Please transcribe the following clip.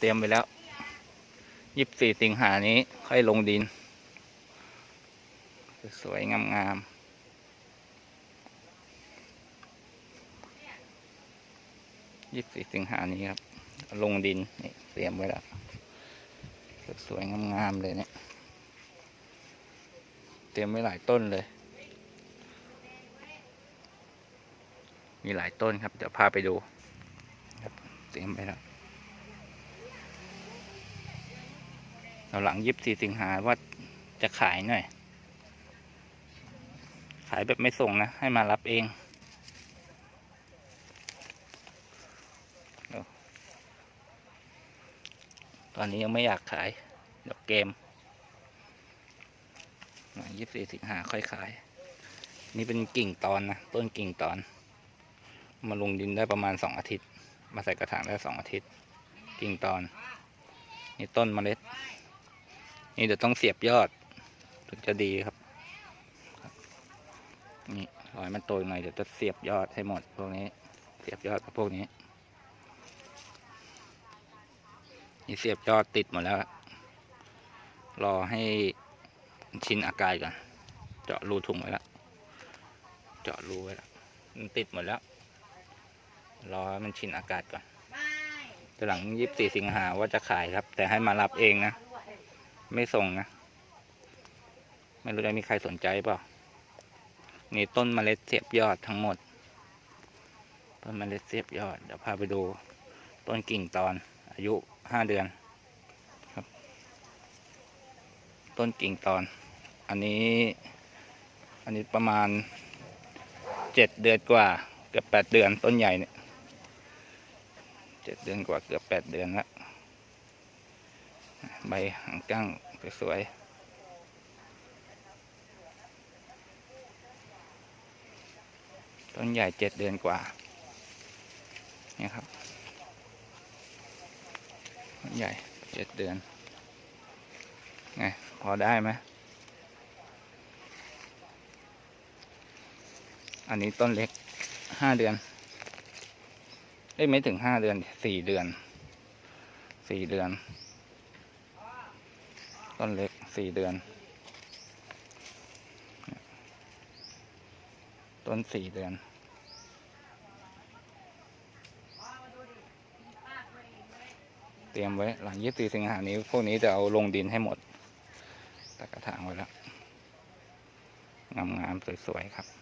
เตรียมไปแล้วยี่สิบสี่สิงหานี้ค่อยลงดิน สวยๆงามๆยี่สิบสี่สิงหานี้ครับ ลงดินนี่เตรียมไว้แล้วสวยๆงามๆเลยเนี่ย เตรียมไว้หลายต้นเลย มีหลายต้นครับ เดี๋ยวพาไปดูครับเตรียมไปแล้ว เราหลังยิบสี่สิงหาว่าจะขายหน่อย ขายแบบไม่ส่งนะ ให้มารับเองตอนนี้ยังไม่อยากขายเดี๋ยวเกมยี่สิบสี่สิงหาค่อยขาย นี่เป็นกิ่งตอนนะ ต้นกิ่งตอน มาลงดินได้ประมาณสองอาทิตย์ มาใส่กระถางได้สองอาทิตย์ กิ่งตอน นี่ต้นเมล็ด นี่เดี๋ยวต้องเสียบยอด ถึงจะดีครับ นี่รอยมันโตหน่อยเดี๋ยวจะเสียบยอดให้หมดพวกนี้ เสียบยอดกับพวกนี้ นี่เสียบยอดติดหมดแล้ว รอให้ชิ้นอากาศก่อน เจาะรูถุงไว้แล้ว เจาะรูไว้แล้ว มันติดหมดแล้ว รอให้มันชินอากาศก่อนแต่หลังยี่สิบสี่สิงหาว่าจะขายครับ แต่ให้มารับเองนะ ไม่ส่งนะ ไม่รู้จะมีใครสนใจเปล่า นี่ต้นเมล็ดเสียบยอดทั้งหมด ต้นเมล็ดเสียบยอด เดี๋ยวพาไปดูต้นกิ่งตอนอายุห้าเดือนครับ ต้นกิ่งตอน อันนี้ อันนี้ประมาณเจ็ดเดือนกว่า เกือบแปดเดือนต้นใหญ่เนี่ยเจ็ดเดือนกว่าเกือบแปดเดือนแล้ว ใบหางก้างสวยๆต้นใหญ่เจ็ดเดือนกว่าเนี่ยครับต้นใหญ่เจ็ดเดือนไงพอได้ไหมอันนี้ต้นเล็กห้าเดือนเอ้ไม่ถึงห้าเดือนสี่เดือนสี่เดือน ต้นเล็กสี่เดือน ต้นสี่เดือนเตรียมไว้หลังยี่สิบสิงหานี้ พวกนี้จะเอาลงดินให้หมดตักกระถางไว้แล้ว งามๆ สวย ๆ ครับ